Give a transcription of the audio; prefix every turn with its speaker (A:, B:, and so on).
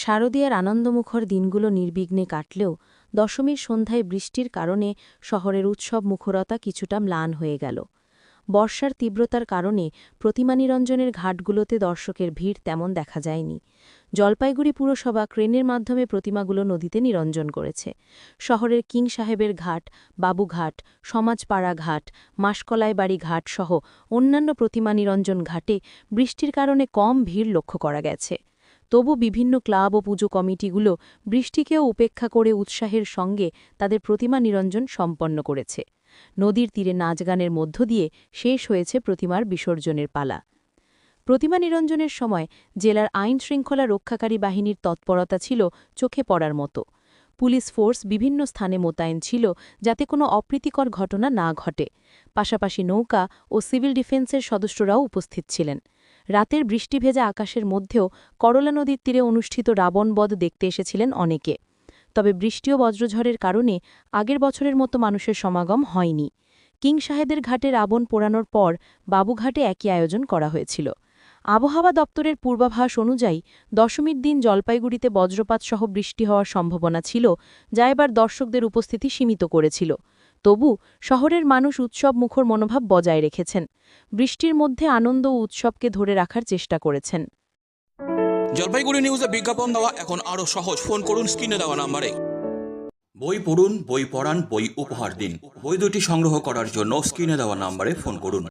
A: শারদীয়ার আনন্দমুখর দিনগুলো নির্বিঘ্নে কাটলেও দশমীর সন্ধ্যায় বৃষ্টির কারণে শহরের উৎসব মুখরতা কিছুটা ম্লান হয়ে গেল। বর্ষার তীব্রতার কারণে প্রতিমা নিরঞ্জনের ঘাটগুলোতে দর্শকের ভিড় তেমন দেখা যায়নি। জলপাইগুড়ি পুরসভা ক্রেনের মাধ্যমে প্রতিমাগুলো নদীতে নিরঞ্জন করেছে। শহরের কিং সাহেবের ঘাট, বাবুঘাট, সমাজপাড়া ঘাট মাসকলাই বাড়ি ঘাট সহ অন্যান্য প্রতিমা নিরঞ্জন ঘাটে বৃষ্টির কারণে কম ভিড় লক্ষ্য করা গেছে। তবু বিভিন্ন ক্লাব ও পুজো কমিটিগুলো বৃষ্টিকেও উপেক্ষা করে উৎসাহের সঙ্গে তাদের প্রতিমা নিরঞ্জন সম্পন্ন করেছে। নদীর তীরে নাচগানের মধ্য দিয়ে শেষ হয়েছে প্রতিমার বিসর্জনের পালা। প্রতিমা নিরঞ্জনের সময় জেলার আইন শৃঙ্খলা রক্ষাকারী বাহিনীর তৎপরতা ছিল চোখে পড়ার মতো। পুলিশ ফোর্স বিভিন্ন স্থানে মোতায়েন ছিল যাতে কোনো অপ্রীতিকর ঘটনা না ঘটে। পাশাপাশি নৌকা ও সিভিল ডিফেন্সের সদস্যরাও উপস্থিত ছিলেন। রাতের বৃষ্টি ভেজা আকাশের মধ্যেও করলা নদীর তীরে অনুষ্ঠিত রাবণবধ দেখতে এসেছিলেন অনেকে। তবে বৃষ্টি ও বজ্রঝড়ের কারণে আগের বছরের মতো মানুষের সমাগম হয়নি। কিং সাহেদের ঘাটে রাবণ পোড়ানোর পর বাবুঘাটে একই আয়োজন করা হয়েছিল। আবহাওয়া দপ্তরের পূর্বাভাস অনুযায়ী দশমীর দিন জলপাইগুড়িতে বজ্রপাতসহ বৃষ্টি হওয়ার সম্ভাবনা ছিল, যা এবার দর্শকদের উপস্থিতি সীমিত করেছিল। তবু শহরের মানুষ উৎসব মুখর মনোভাব বজায় রেখেছেন। বৃষ্টির মধ্যে আনন্দ ও উৎসবকে ধরে রাখার চেষ্টা করেছেন।
B: জলপাইগুড়ি নিউজে বিজ্ঞাপন দেওয়া এখন আরও সহজ। ফোন করুন স্ক্রিনে দেওয়া নাম্বারে। বই পড়ুন বই পড়ান বই উপহার দিন। বই দুটি সংগ্রহ করার জন্য স্ক্রিনে দেওয়া নাম্বারে ফোন করুন।